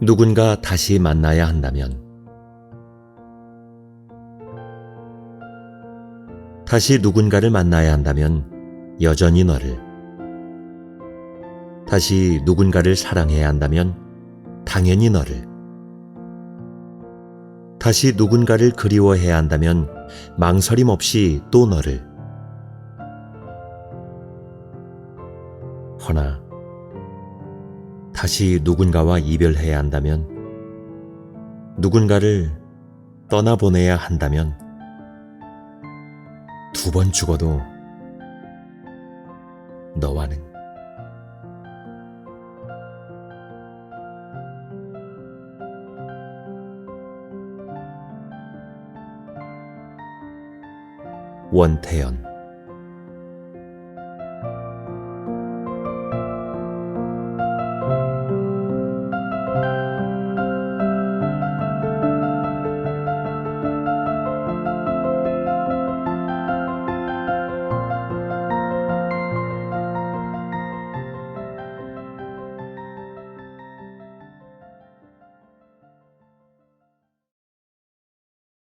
누군가 다시 만나야 한다면 다시 누군가를 만나야 한다면 여전히 너를 다시 누군가를 사랑해야 한다면 당연히 너를 다시 누군가를 그리워해야 한다면 망설임 없이 또 너를. 허나 다시 누군가와 이별해야 한다면 누군가를 떠나보내야 한다면 두 번 죽어도 너와는 원태연